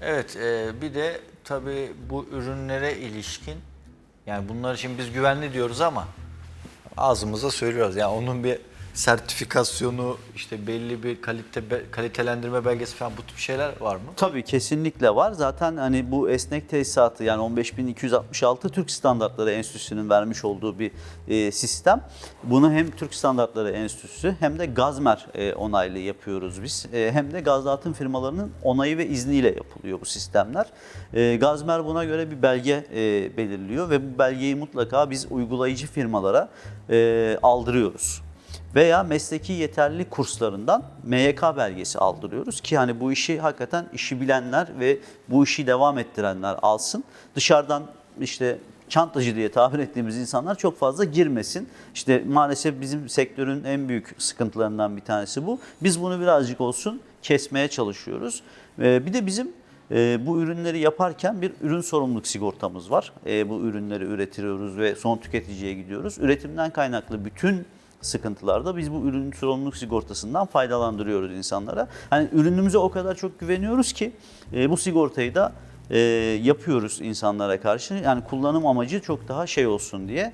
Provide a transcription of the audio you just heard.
Evet, e, bir de tabii bu ürünlere ilişkin, yani bunları şimdi biz güvenli diyoruz ama ağzımıza söylüyoruz. Yani onun bir sertifikasyonu, işte belli bir kalite kalitelendirme belgesi falan bu tip şeyler var mı? Tabii kesinlikle var. Zaten hani bu esnek tesisatı yani 15266 Türk Standartları Enstitüsü'nün vermiş olduğu bir e, sistem. Bunu hem Türk Standartları Enstitüsü hem de Gazmer e, onaylı yapıyoruz biz. E, hem de gaz dağıtım firmalarının onayı ve izniyle yapılıyor bu sistemler. E, Gazmer buna göre bir belge e, belirliyor ve bu belgeyi mutlaka biz uygulayıcı firmalara e, aldırıyoruz veya mesleki yeterlilik kurslarından MYK belgesi aldırıyoruz ki hani bu işi hakikaten işi bilenler ve bu işi devam ettirenler alsın. Dışarıdan işte çantacı diye tabir ettiğimiz insanlar çok fazla girmesin. İşte maalesef bizim sektörün en büyük sıkıntılarından bir tanesi bu. Biz bunu birazcık olsun kesmeye çalışıyoruz. Ee, Bir de bizim e, bu ürünleri yaparken bir ürün sorumluluk sigortamız var. E, bu ürünleri üretiyoruz ve son tüketiciye gidiyoruz. Üretimden kaynaklı bütün sıkıntılarda biz bu ürün sorumluluk sigortasından faydalandırıyoruz insanlara. Hani ürünümüze o kadar çok güveniyoruz ki e, bu sigortayı da e, yapıyoruz insanlara karşı. Yani kullanım amacı çok daha şey olsun diye.